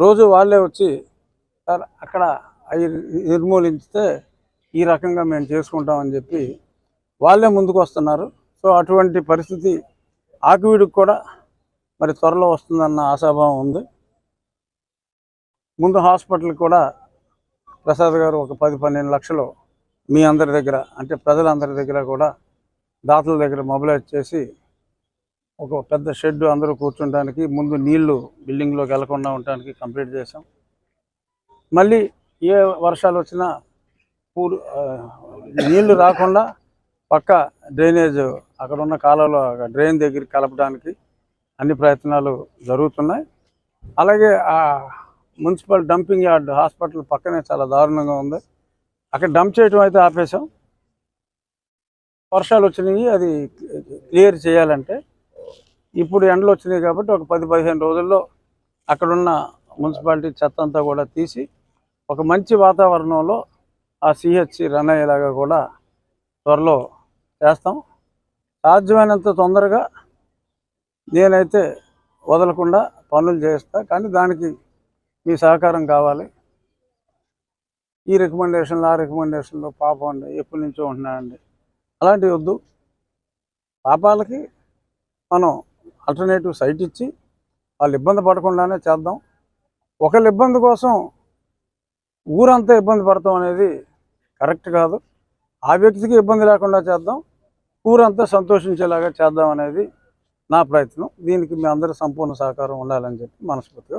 రోజు వాళ్ళే వచ్చి సార్ అక్కడ అవి నిర్మూలించితే ఈ రకంగా మేము చేసుకుంటామని చెప్పి వాళ్ళే ముందుకు వస్తున్నారు సో అటువంటి పరిస్థితి ఆకువీడికి కూడా మరి త్వరలో వస్తుందన్న ఆశాభావం ఉంది. ముందు హాస్పిటల్కి కూడా ప్రసాద్ గారు ఒక పది పన్నెండు లక్షలు మీ అందరి దగ్గర అంటే ప్రజలందరి దగ్గర కూడా దాతల దగ్గర మొబిలైజ్ చేసి ఒక పెద్ద షెడ్ అందరూ కూర్చోడానికి ముందు నీళ్ళు బిల్డింగ్లోకి వెళ్ళకుండా ఉండటానికి కంప్లీట్ చేసాం మళ్ళీ ఏ వర్షాలు వచ్చినా పూర్ నీళ్ళు రాకుండా పక్క డ్రైనేజ్ అక్కడ ఉన్న కాలంలో డ్రైన్ దగ్గరికి కలపడానికి అన్ని ప్రయత్నాలు జరుగుతున్నాయి. అలాగే ఆ మున్సిపల్ డంపింగ్ యార్డ్ హాస్పిటల్ పక్కనే చాలా దారుణంగా ఉంది. అక్కడ డంప్ చేయటం అయితే ఆపేశాం. వర్షాలు వచ్చినాయి అది క్లియర్ చేయాలంటే ఇప్పుడు ఎండలు వచ్చినాయి కాబట్టి ఒక పది పదిహేను రోజుల్లో అక్కడున్న మున్సిపాలిటీ చెత్త అంతా కూడా తీసి ఒక మంచి వాతావరణంలో ఆ సిహెచ్సి రన్ అయ్యేలాగా కూడా త్వరలో చేస్తాం. సాధ్యమైనంత తొందరగా నేనైతే వదలకుండా పనులు చేస్తా కానీ దానికి మీ సహకారం కావాలి. ఈ రికమెండేషన్లు ఆ రికమెండేషన్లు పాపం అండి ఎప్పటి నుంచో ఉంటున్నాయండి. అలాంటివి వద్దు. పాపాలకి మనం ఆల్టర్నేటివ్ సైట్ ఇచ్చి వాళ్ళు ఇబ్బంది పడకుండానే చేద్దాం. ఒకళ్ళ ఇబ్బంది కోసం ఊరంతా ఇబ్బంది పడతాం అనేది కరెక్ట్ కాదు. ఆ వ్యక్తికి ఇబ్బంది లేకుండా చేద్దాం. ఊరంతా సంతోషించేలాగా చేద్దాం అనేది నా ప్రయత్నం. దీనికి మీ అందరి సంపూర్ణ సహకారం ఉండాలని చెప్పి మనస్ఫూర్తిగా